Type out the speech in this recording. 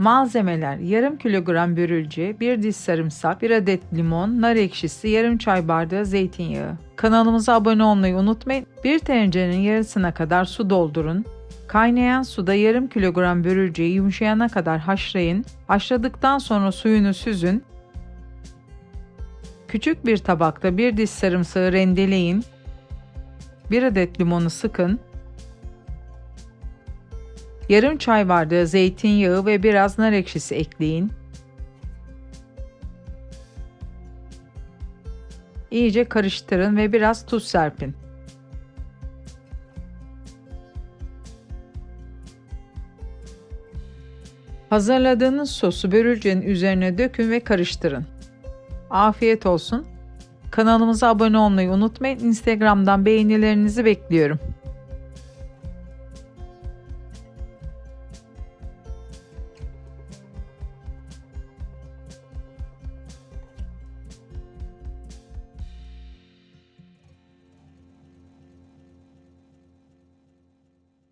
Malzemeler yarım kilogram börülce, bir diş sarımsak, bir adet limon, nar ekşisi, yarım çay bardağı zeytinyağı. Kanalımıza abone olmayı unutmayın. Bir tencerenin yarısına kadar su doldurun. Kaynayan suda yarım kilogram börülceyi yumuşayana kadar haşlayın. Haşladıktan sonra suyunu süzün. Küçük bir tabakta bir diş sarımsağı rendeleyin. Bir adet limonu sıkın. Yarım çay bardağı zeytinyağı ve biraz nar ekşisi ekleyin. İyice karıştırın ve biraz tuz serpin. Hazırladığınız sosu börülcenin üzerine dökün ve karıştırın. Afiyet olsun. Kanalımıza abone olmayı unutmayın. Instagram'dan beğenilerinizi bekliyorum.